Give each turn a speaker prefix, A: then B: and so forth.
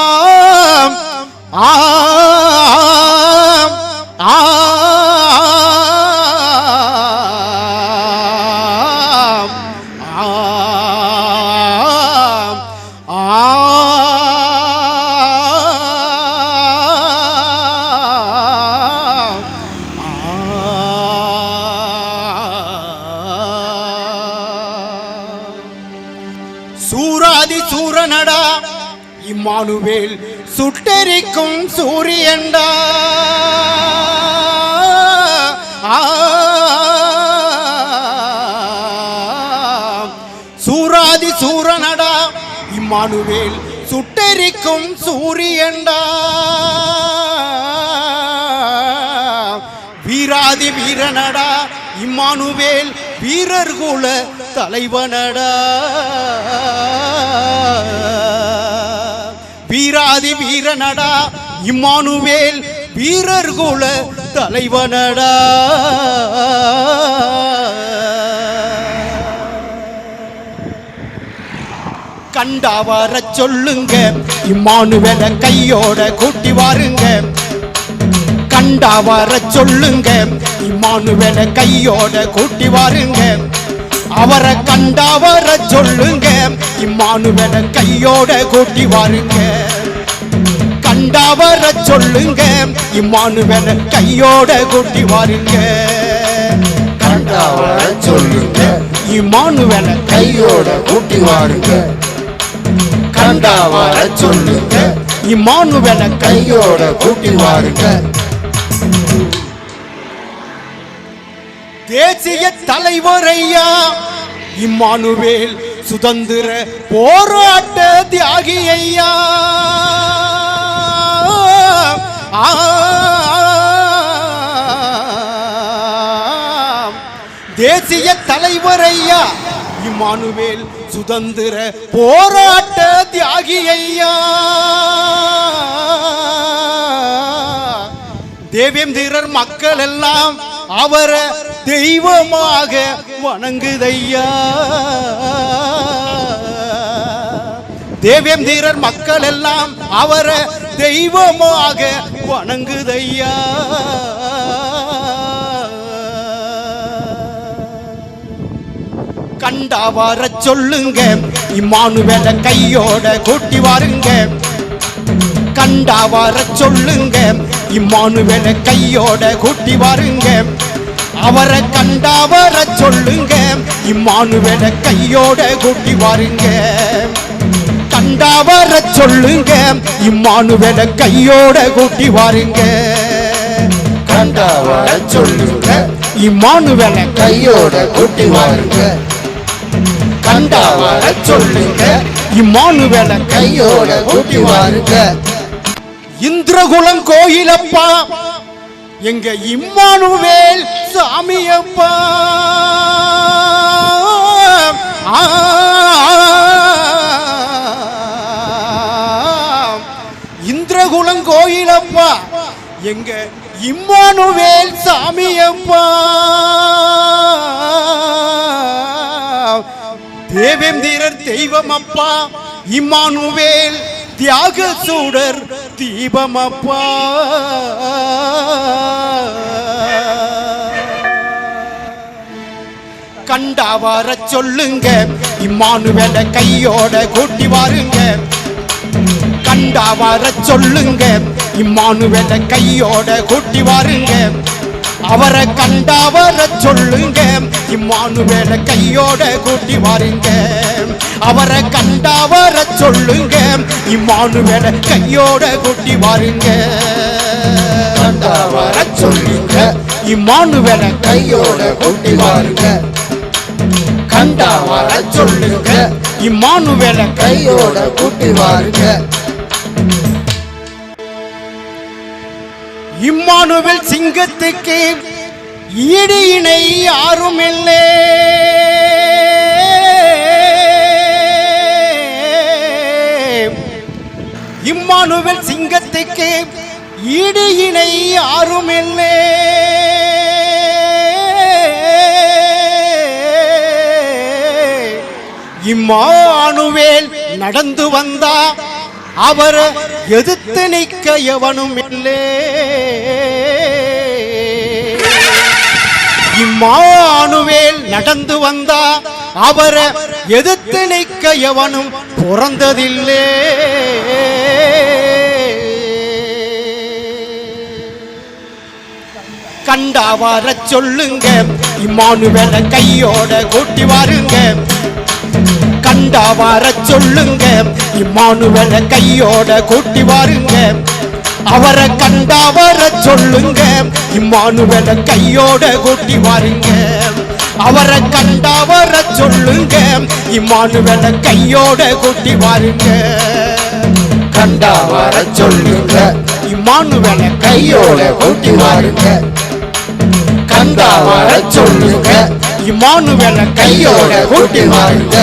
A: ஆம் ஆம் ஆம் சூராதி சூரனடா. இம்மானுவேல் சுட்டெரிக்கும் சூரியன்டா. சூராதி சூரனடா. இம்மானுவேல் சுட்டெரிக்கும் சூரியன்டா. வீராதி வீரனடா. இம்மானுவேல் வீரர்குல தலைவனடா. வீராதி வீரனடா இம்மானுவேல் வீரர் குல தலைவனடா. கண்டா வர சொல்லுங்க இம்மானுவேல கையோட கூட்டி வாருங்க. கண்டா வர சொல்லுங்க இம்மானுவேல கையோட கூட்டி வாருங்க. அவரை கண்டா வர சொல்லுங்க. இம்மானுவேல கையோட கூட்டி வாருங்க. கண்டா வர சொல்லுங்க. இம்மானுவேல கையோட கூட்டி வாருங்க.
B: கண்டா வர சொல்லுங்க.
A: இம்மானுவேல
B: கையோட கூட்டி வாருங்க. கண்டா வர சொல்லுங்க.
A: இம்மானுவேல
B: கையோட கூட்டி வாருங்க.
A: தேசிய தலைவர் ஐயா இம்மானுவேல் சுதந்திர போராட்ட தியாகி ஐயா ஆ. தேசிய தலைவர் ஐயா இம்மானுவேல் சுதந்திர போராட்ட தியாகி ஐயா தேவேந்திரர் மக்கள் எல்லாம் அவரை தெய்வமாக வணங்குதையா? தேவேந்திரர் மக்கள் எல்லாம் அவரை தெய்வமாக வணங்குதையா? கண்டா வர சொல்லுங்க இம்மானுவேல கையோட கூட்டி வாருங்க. கண்டா வர சொல்லுங்க. இம்மானுவேல கையோட கூட்டி வாருங்க. அவரை கண்டா வர சொல்லுங்க. இம்மானுவேல கையோட கூட்டி வாருங்க. கண்டா வர சொல்லுங்க. இம்மானுவேல கையோட கூட்டி வாருங்க.
B: கண்டா வர சொல்லுங்க.
A: இம்மானுவேல
B: கையோட கூட்டி வாருங்க.
A: கண்டா வர சொல்லுங்க. இம்மானுவேல
B: கையோட கூட்டி வாருங்க.
A: இந்திரகுலம் கோயிலப்பா. எங்க இம்மானுவேல் சாமியப்பா. ஆ. இந்திரகுலம் கோயிலப்பா. எங்க இம்மானுவேல் சாமியப்பா. தேவேந்திரர் தெய்வம் அப்பா. இம்மானுவேல் தியாக சூடர் தீபம் அப்பா கண்டா வர சொல்லுங்க. இம்மானுவேல கையோட கூட்டி வாருங்க. கண்டா வர சொல்லுங்க. இம்மானுவேல கையோட கூட்டி வாருங்க. அவரை கண்ட அவரை சொல்லுங்க. இம்மானுவேல கையோட கூட்டி வாருங்க. அவரை கண்ட அவரை சொல்லுங்க. இம்மானுவேல கையோட கூட்டி வாருங்க.
B: கண்டா சொல்லுங்க.
A: இம்மானுவேல
B: கையோட கூட்டி வாருங்க. கண்டா சொல்லுங்க.
A: இம்மானுவேல
B: கையோட கூட்டி வாருங்க.
A: இம்மானுவில் சிங்கத்துக்கு ஈடு இணை யாரும் இல்லை இம்மானுவில் சிங்கத்துக்கு ஈடு இணை யாரும் இல்லை இம்மானுவேல் நடந்து வந்தா அவர் எதிர்த்து நிற்க எவனும் இல்லை மானுவேல் நடந்து வந்தா அவரை எதிர்த்து நிற்க எவனும் பிறந்ததில்லை. கண்டா வர சொல்லுங்க இம்மானுவேல கையோட கூட்டி வாருங்க. கண்டா வர சொல்லுங்க இம்மானுவேல கையோட கூட்டி வாருங்க. அவரை கண்டா வர சொல்லுங்க. இம்மானுவேல கையோட கூட்டி வாருங்க. அவரை கண்டா வர சொல்லுங்க. இம்மானுவேல கையோட கூட்டி வாருங்க.
B: கண்டா வர சொல்லுங்க.
A: இம்மானுவேல
B: கையோட கூட்டி வாருங்க. கண்டா வர சொல்லுங்க.
A: இம்மானுவேல
B: கையோட கூட்டி வாருங்க.